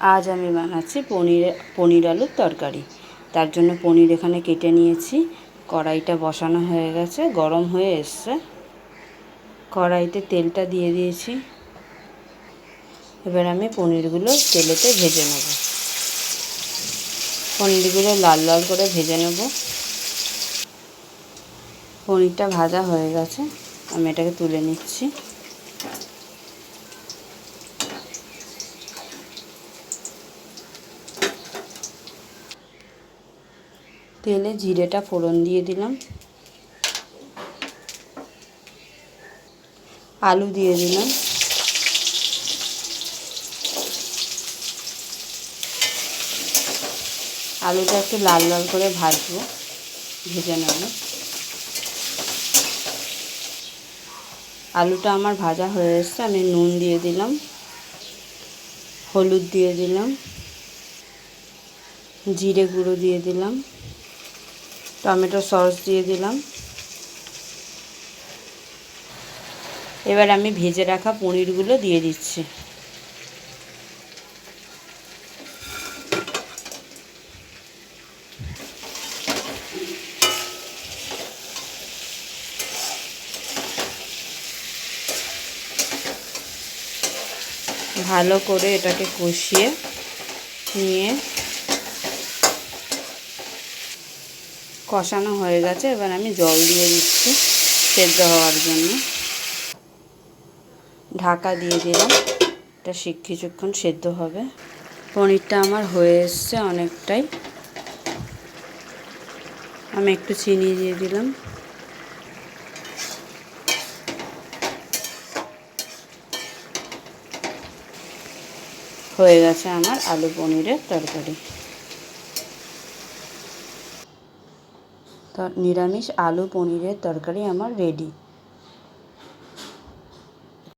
আজ আমি বানাচ্ছি পনির পনির আলুর তরকারি। তার জন্য পনির এখানে কেটে নিয়েছি। কড়াইটা বসানো হয়ে গেছে, গরম হয়ে এসছে। কড়াইতে তেলটা দিয়ে দিয়েছি। এবার আমি পনিরগুলো তেলেতে ভেজে নেব। পনিরগুলো লাল লাল করে ভেজে নেব। পনিরটা ভাজা হয়ে গেছে। আমি এটাকে তুলে নিচ্ছি। তেলে জিরেটা ফোড়ন দিয়ে দিলাম। আলু দিয়ে দিলাম। আলুটা একটু লাল লাল করে ভাজবো, ভেজে নেব। আলুটা আমার ভাজা হয়ে এসছে, আমি নুন দিয়ে দিলাম, হলুদ দিয়ে দিলাম, জিরে গুঁড়ো দিয়ে দিলাম। টমেটো সস দিয়ে দিলাম। এবার আমি ভেজে রাখা পনিরগুলো দিয়ে দিচ্ছি। ভালো করে এটাকে কষিয়ে নিয়ে কষানো হয়ে গেছে, এবার আমি জল দিয়ে দিচ্ছি সেদ্ধ হওয়ার জন্য। ঢাকা দিয়ে দিলাম, এটা কিছুক্ষণ সেদ্ধ হবে। পনিরটা আমার হয়ে এসছে অনেকটাই। আমি একটু চিনি দিয়ে দিলাম। হয়ে গেছে আমার আলু পনিরের তরকারি। নিরামিষ আলু পনিরের তরকারি আমার রেডি